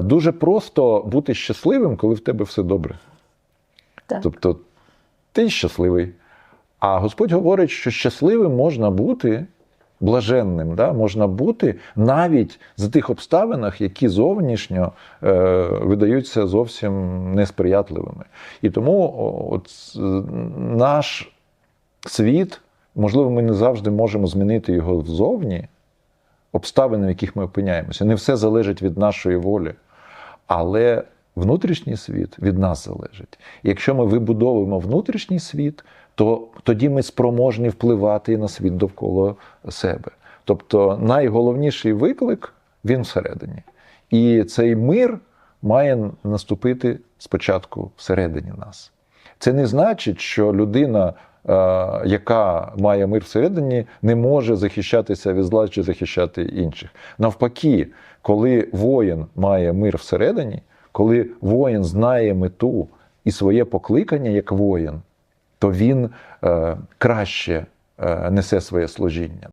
Дуже просто бути щасливим, коли в тебе все добре. Так. Тобто ти щасливий. А Господь говорить, що щасливим можна бути блаженним, да? можна бути навіть за тих обставинах, які зовнішньо е, видаються зовсім несприятливими. І тому от, наш світ, можливо, ми не завжди можемо змінити його взовні, обставини, в яких ми опиняємося. Не все залежить від нашої волі. Але внутрішній світ від нас залежить. Якщо ми вибудовуємо внутрішній світ, то тоді ми спроможні впливати і на світ довкола себе. Тобто найголовніший виклик він всередині. І цей мир має наступити спочатку всередині нас. Це не значить, що людина, яка має мир всередині, не може захищатися від зла чи захищати інших. Навпаки, коли воїн має мир всередині, коли воїн знає мету і своє покликання як воїн, то він е, краще е, несе своє служіння.